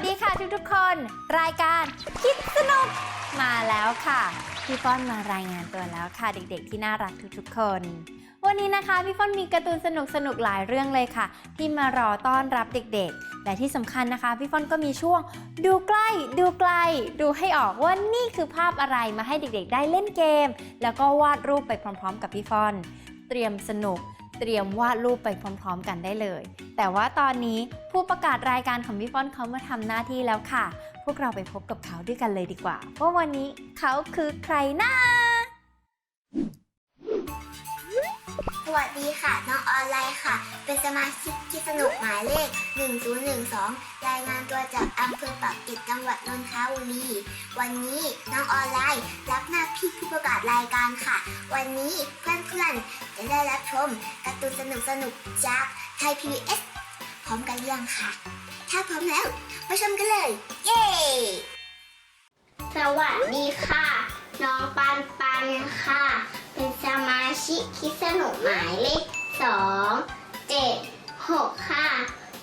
วัสดีค่ะทุกๆคน รายการคิดสนุกมาแล้วค่ะ พี่ป้อนมารายงานตัวแล้วค่ะเด็กๆ ที่น่ารักทุกๆคน วันนี้นะคะพี่ป้อนมีการ์ตูนสนุกๆหลายเรื่องเลยค่ะ ที่มารอต้อนรับเด็กๆ และที่สำคัญนะคะ พี่ป้อนก็มีช่วง ดูใกล้ ดูไกล ดูให้ออกว่านี่คือภาพอะไรมาให้เด็กๆ ได้เล่นเกม แล้วก็วาดรูปไปพร้อม ๆ กับพี่ฟอน เตรียมสนุก เตรียมวาดรูปไปพร้อมๆ กันได้เลย แต่ว่าตอนนี้ผู้ประกาศรายการของพี่ฟอนเขามาทำหน้าที่แล้วค่ะ พวกเราไปพบกับเขาด้วยกันเลยดีกว่า ว่าวันนี้เขาคือใครนะส วัสดีค่ะ น้องออนไลน์ค่ะ เป็นสมาชิกที่สนุกหมายเลข 1012 รายงานตัวจากอำเภอปากเกร็ดจังหวัดนนทบุรี วันนี้น้องออนไลน์รับหน้าที่ผู้ประกาศรายการค่ะ วันนี้เพื่อนๆ จะได้รับชมการ์ตูนสนุกๆจากไทย PBS พร้อมกันหรือยังค่ะ ถ้าพร้อมแล้วมาชมกันเลย เย้ สวัสดีค่ะ น้องปันปันค่ะ เป็นสมาชิกคิดสนุกหมายเลขสองเจ็ดหกค่ะ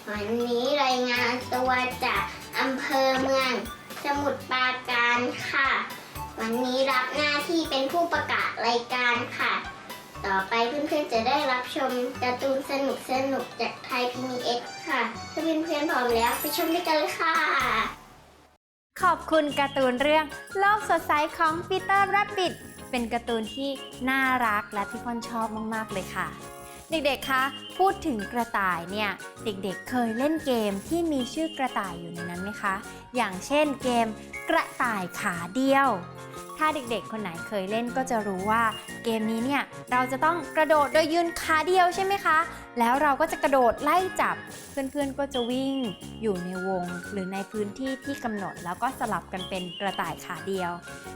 วันนี้รายงานตัวจากอำเภอเมือง สมุทรปราการค่ะ วันนี้รับหน้าที่เป็นผู้ประกาศรายการค่ะ ต่อไปเพื่อนๆจะได้รับชมการ์ตูนสนุกสนุกจากไทยพีมีเอ็กค่ะ ถ้าเพื่อนๆพร้อมแล้วไปชมด้วยกันเลยค่ะ ขอบคุณการ์ตูนเรื่อง โลกสดใสของปีเตอร์แรบบิท เป็นการ์ตูนที่น่ารักและที่พ่อนชอบมากๆเลยค่ะ เด็กๆ คะ พูดถึงกระต่ายเนี่ย เด็กๆ เคยเล่นเกมที่มีชื่อกระต่ายอยู่ในนั้นไหมคะ อย่างเช่นเกมกระต่ายขาเดียว ถ้าเด็กๆ คนไหนเคยเล่นก็จะรู้ว่าเกมนี้เนี่ยเราจะต้องกระโดดโดยยืนขาเดียวใช่ไหมคะ แล้วเราก็จะกระโดดไล่จับ เพื่อนๆ ก็จะวิ่งอยู่ในวงหรือในพื้นที่ที่กำหนดแล้วก็สลับกันเป็นกระต่ายขาเดียว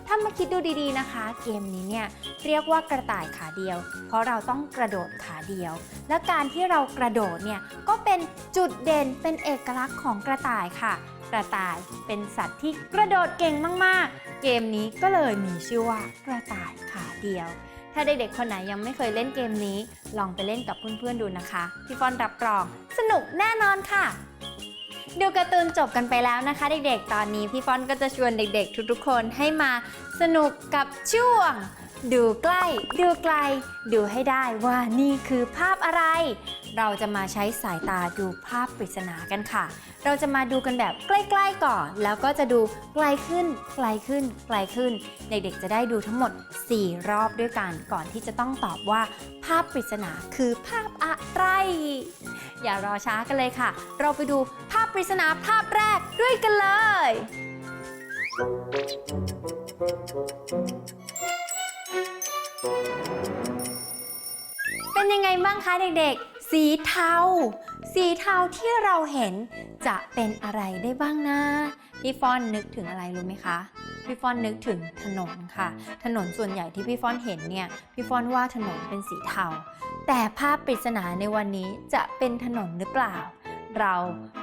ถ้ามาคิดดูดีๆนะคะ เกมนี้เนี่ยเรียกว่ากระต่ายขาเดียว เพราะเราต้องกระโดดขาเดียว และการที่เรากระโดดเนี่ยก็เป็นจุดเด่นเป็นเอกลักษณ์ของกระต่ายค่ะ กระต่ายเป็นสัตว์ที่กระโดดเก่งมากๆ เกมนี้ก็เลยมีชื่อว่ากระต่ายขาเดียว ถ้าเด็กๆคนไหนยังไม่เคยเล่นเกมนี้ ลองไปเล่นกับเพื่อนๆดูนะคะ พี่ฟอนรับรอง สนุกแน่นอนค่ะ ดูการ์ตูนจบกันไปแล้วนะคะ เด็กๆ ตอนนี้พี่ฟอนก็จะชวนเด็ก ๆ ทุกๆ คนให้มาสนุกกับช่วง ดูใกล้ ดูไกล ดูให้ได้ว่านี่คือภาพอะไร เราจะมาใช้สายตาดูภาพปริศนากันค่ะ เราจะมาดูกันแบบใกล้ ๆ ก่อน แล้วก็จะดูไกลขึ้น ไกลขึ้น ไกลขึ้น เด็กๆ จะได้ดูทั้งหมด 4 รอบด้วยกัน ก่อนที่จะต้องตอบว่าภาพปริศนาคือภาพอะไร อย่ารอช้ากันเลยค่ะ เราไปดูภาพปริศนาภาพแรกด้วยกันเลย เป็นยังไงบ้างคะเด็กๆ สีเทา สีเทาที่เราเห็นจะเป็นอะไรได้บ้างนะพี่ฟอนนึกถึงอะไรรู้ไหมคะ พี่ฟอนนึกถึงถนนค่ะ ถนนส่วนใหญ่ที่พี่ฟอนเห็นเนี่ย พี่ฟอนว่าถนนเป็นสีเทา แต่ภาพปริศนาในวันนี้จะเป็นถนนหรือเปล่า เรา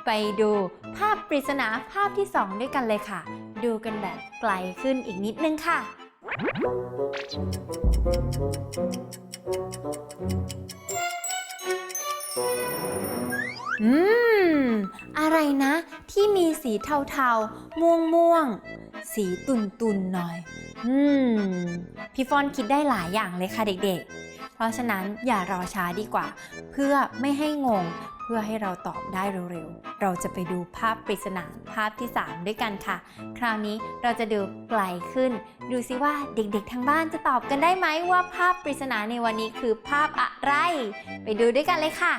ไปดูภาพปริศนาภาพที่สองด้วยกันเลยค่ะ ดูกันแบบไกลขึ้นอีกนิดนึงค่ะ อืม อะไรนะ ที่มีสีเทาๆ ม่วงม่วงๆสีตุนตุนๆหน่อย อืม พี่ฟอนคิดได้หลายอย่างเลยค่ะเด็กๆ เพราะฉะนั้นอย่ารอช้าดีกว่า เพื่อไม่ให้งง พื่อให้เราตอบได้เร็วๆ เราจะไปดูภาพปริศนาภาพที่ 3 ด้วยกันค่ะ คราวนี้เราจะดูไกลขึ้น ดูซิว่าเด็กๆทางบ้านจะตอบกันได้ไหมว่าภาพปริศนาในวันนี้คือภาพอะไร ไปดูด้วยกันเลยค่ะ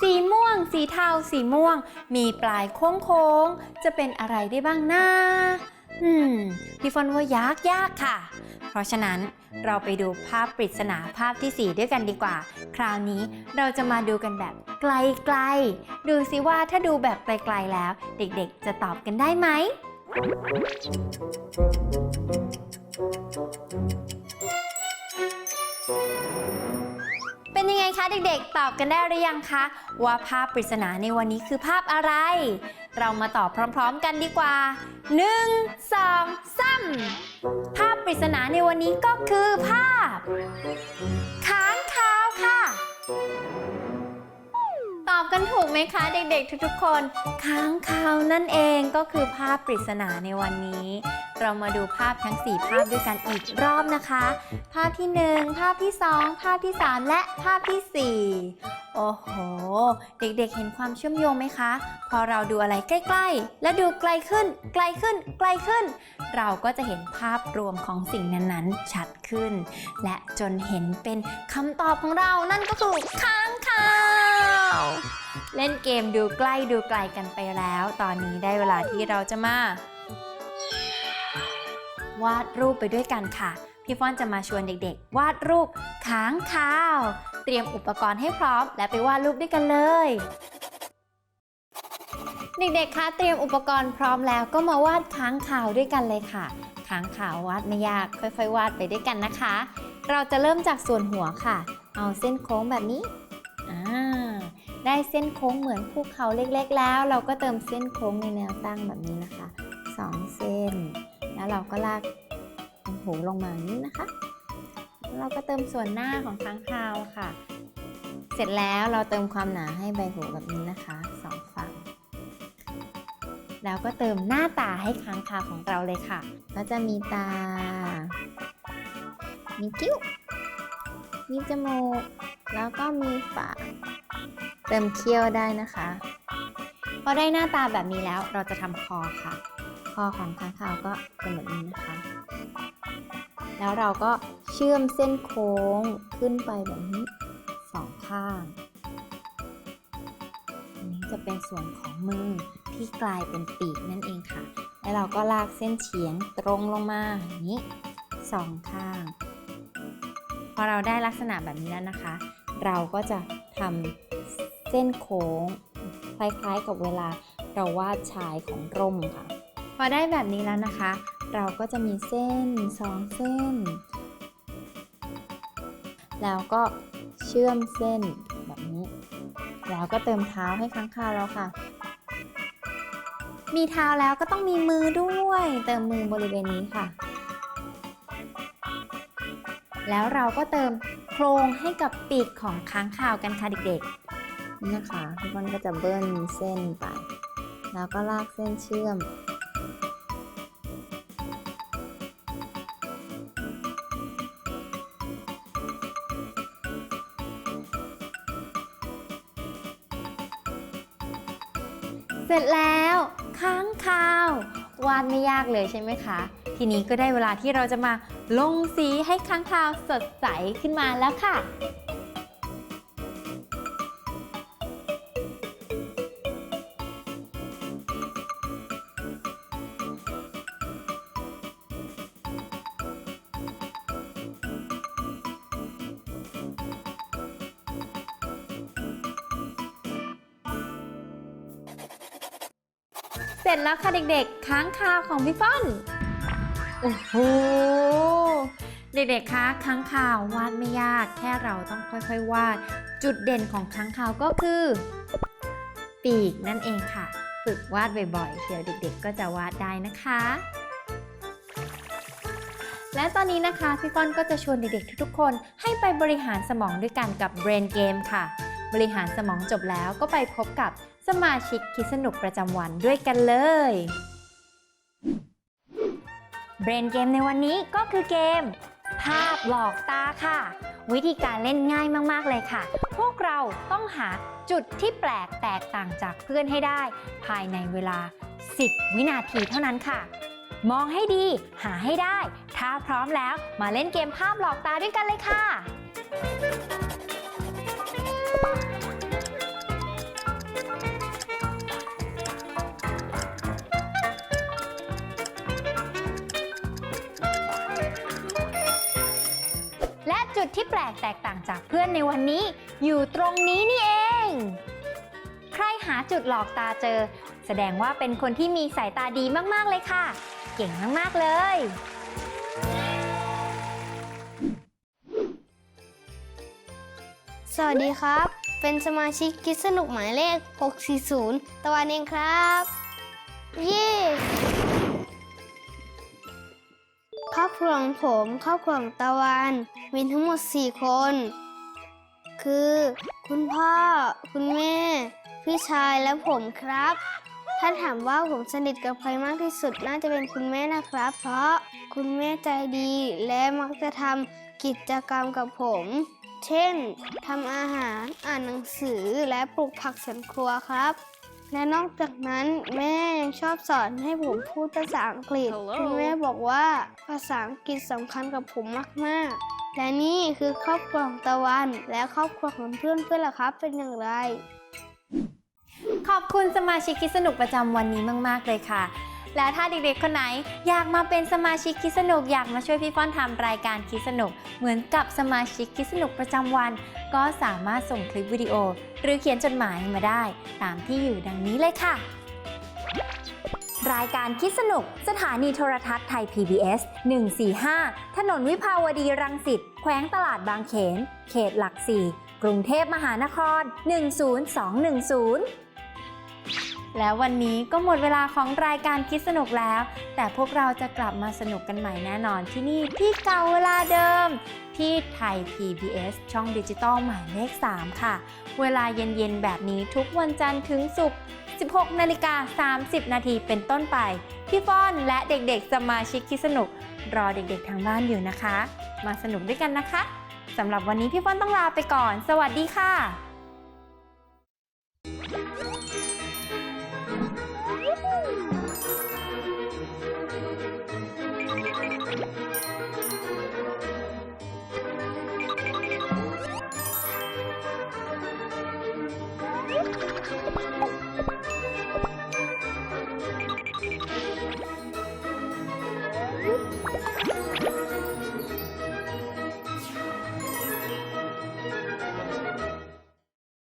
สีม่วง สีเทา สีม่วง มีปลายโค้งๆ จะเป็นอะไรได้บ้างนะ อืมพี่ฟอนว่ายากยากค่ะ เพราะฉะนั้นเราไปดูภาพปริศนาภาพที่ 4 ด้วยกันดีกว่า คราวนี้เราจะมาดูกันแบบไกลๆ ดูสิว่าถ้าดูแบบไกลๆแล้ว เด็กๆ จะตอบกันได้ไหม เป็นยังไงคะเด็กๆ ตอบกันได้หรือยังคะ ว่าภาพปริศนาในวันนี้คือภาพอะไร เรามาตอบพร้อมๆกันดีกว่า 1 2 3 ภาพปริศนาในวันนี้ก็คือภาพค้างคาวค่ะ ตอบกันถูกไหมคะ เด็กๆ ทุกๆ คน ค้างคาวนั่นเองก็คือภาพปริศนาในวันนี้ เรามาดูภาพทั้ง 4 ภาพด้วยกันอีกรอบนะคะ ภาพที่ 1 ภาพที่ 2 ภาพที่ 3 และภาพทีสี่4 โอ้โห เด็กๆเห็นความเชื่อมโยงไหมคะ พอเราดูอะไรใกล้ ๆ และดูไกลขึ้น ไกลขึ้น ไกลขึ้น เราก็จะเห็นภาพรวมของสิ่งนั้นๆ ชัดขึ้น และจนเห็นเป็นคำตอบของเรา นั่นก็คือค้างคาวเล่นเกมดูใกล้ดูไกลกันไปแล้ว ตอนนี้ได้เวลาที่เราจะมา วาดรูปไปด้วยกันค่ะ พี่ฟ้อนจะมาชวนเด็กๆ วาดรูปค้างคาว เตรียมอุปกรณ์ให้พร้อม และไปวาดรูปด้วยกันเลย เด็กๆ คะเตรียมอุปกรณ์พร้อมแล้วก็มาวาดค้างคาวด้วยกันเลยค่ะ ค้างคาววาดไม่ยากค่อยๆ วาดไปด้วยกันนะคะ เราจะเริ่มจากส่วนหัวค่ะ เอาเส้นโค้งแบบนี้ได้เส้นโค้งเหมือนภูเขาเล็กๆ แล้ว เราก็เติมเส้นโค้งในแนวตั้งแบบนี้นะคะสองเส้น แล้วเราก็ลากหูลงมานี้นะคะ เราก็เติมส่วนหน้าของค้างคาวค่ะ เสร็จแล้วเราเติมความหนาให้ใบหูแบบนี้นะคะสองฝั่ง แล้วก็เติมหน้าตาให้ค้างคาวของเราเลยค่ะ ก็จะมีตา มีคิ้ว มีจมูก แล้วก็มีปาก เติมเขี้ยวได้นะคะ พอได้หน้าตาแบบนี้แล้วเราจะทำคอค่ะ คอของค้างคาวก็เป็นแบบนี้นะคะ แล้วเราก็เชื่อมเส้นโค้งขึ้นไปแบบนี้สองข้างอันนี้จะเป็นส่วนของมือที่กลายเป็นปีกนั่นเองค่ะ แล้วเราก็ลากเส้นเฉียงตรงลงมาอย่างนี้สองข้าง พอเราได้ลักษณะแบบนี้แล้วนะคะ เราก็จะทำเส้นโค้ง คล้ายๆกับเวลาเราวาดชายของร่มค่ะ พอได้แบบนี้แล้วนะคะ เราก็จะมีเส้นสองเส้น แล้วก็เชื่อมเส้นแบบนี้ แล้วก็เติมเท้าให้ค้างคาวแล้วค่ะ มีเท้าแล้วก็ต้องมีมือด้วย เติมมือบริเวณนี้ค่ะ แล้วเราก็เติมโครงให้กับปีกของค้างคาวกันค่ะเด็กๆนี่นะคะทุกคนก็จะเบิ้ลเส้นไป แล้วก็ลากเส้นเชื่อม ร็จแล้วค้างคาว วาดไม่ยากเลยใช่ไหมคะ ทีนี้ก็ได้เวลาที่เราจะมาลงสีให้ค้างคาวสดใสขึ้นมาแล้วค่ะ เสร็จแล้วค่ะเด็กๆ ค้างคาวของพี่ฟ้อน โอ้โห เด็กๆ คะค้างคาววาดไม่ยาก แค่เราต้องค่อยๆ วาด จุดเด่นของค้างคาวก็คือ ปีกนั่นเองค่ะ ฝึกวาดบ่อยๆ เดี๋ยวเด็ก ๆ ก็จะวาดได้นะคะ และตอนนี้นะคะ พี่ฟ้อนก็จะชวนเด็กๆ ทุกๆ คนให้ไปบริหารสมองด้วยกันกับ Brain Game ค่ะ บริหารสมองจบแล้วก็ไปพบกับ สมาชิกคิดสนุกประจำวันด้วยกันเลยเบรนเกมในวันนี้ก็คือเกม ภาพหลอกตาค่ะ วิธีการเล่นง่ายมากๆเลยค่ะ พวกเราต้องหาจุดที่แปลกแตกต่างจากเพื่อนให้ได้ ภายในเวลา 10 วินาทีเท่านั้นค่ะ มองให้ดีหาให้ได้ ถ้าพร้อมแล้วมาเล่นเกมภาพหลอกตาด้วยกันเลยค่ะ จุดที่แปลกแตกต่างจากเพื่อนในวันนี้ อยู่ตรงนี้นี่เอง ใครหาจุดหลอกตาเจอ แสดงว่าเป็นคนที่มีสายตาดีมากๆเลยค่ะ เก่งมากๆเลย สวัสดีครับ เป็นสมาชิกคิดสนุกหมายเลข 640 ตะวันเองครับ เย้ ครอบครัวของผมครอบครัวของตะวันมีทั้งหมด 4 คน คือ คุณพ่อ คุณแม่ พี่ชายและผมครับ ถ้าถามว่าผมสนิทกับใครมากที่สุดน่าจะเป็นคุณแม่นะครับ เพราะคุณแม่ใจดีและมักจะทำกิจกรรมกับผม เช่นทำอาหารอ่านหนังสือและปลูกผักสวนครัวครับ และนอกจากนั้นแม่ยังชอบสอนให้ผมพูดภาษาอังกฤษ Hello คุณแม่บอกว่าภาษาอังกฤษสำคัญกับผมมาก ๆ และนี่คือครอบครัวของตะวัน และครอบครัวของเพื่อนเพื่อนล่ะครับ เป็นอย่างไร ขอบคุณสมาชิกคิดสนุกประจำวันนี้มาก ๆ เลยค่ะ และถ้าเด็กๆคนไหนอยากมาเป็นสมาชิกคิดสนุกอยากมาช่วยพี่ฟ้อนทำรายการคิดสนุก เหมือนกับสมาชิกคิดสนุกประจำวัน ก็สามารถส่งคลิปวิดีโอ หรือเขียนจดหมายมาได้ ตามที่อยู่ดังนี้เลยค่ะ รายการคิดสนุก สถานีโทรทัศน์ไทย PBS 145 ถนนวิภาวดีรังสิตแขวงตลาดบางเขน เขตหลักสี่กรุงเทพมหานคร 10210 แล้ววันนี้ก็หมดเวลาของรายการคิดสนุกแล้ว แต่พวกเราจะกลับมาสนุกกันใหม่แน่นอนที่นี่ที่เก่าเวลาเดิม ที่ไทย PBS ช่องดิจิตอลหมายเลข 3 ค่ะ เวลาเย็นๆ แบบนี้ทุกวันจันทร์ถึงศุกร์ 16 นาฬิกา 30 นาทีเป็นต้นไป พี่ฟ้อนและเด็กๆ สมาชิกคิดสนุก รอเด็กๆทางบ้านอยู่นะคะ มาสนุกด้วยกันนะคะสำหรับวันนี้พี่ฟ้อนต้องลาไปก่อน สวัสดีค่ะ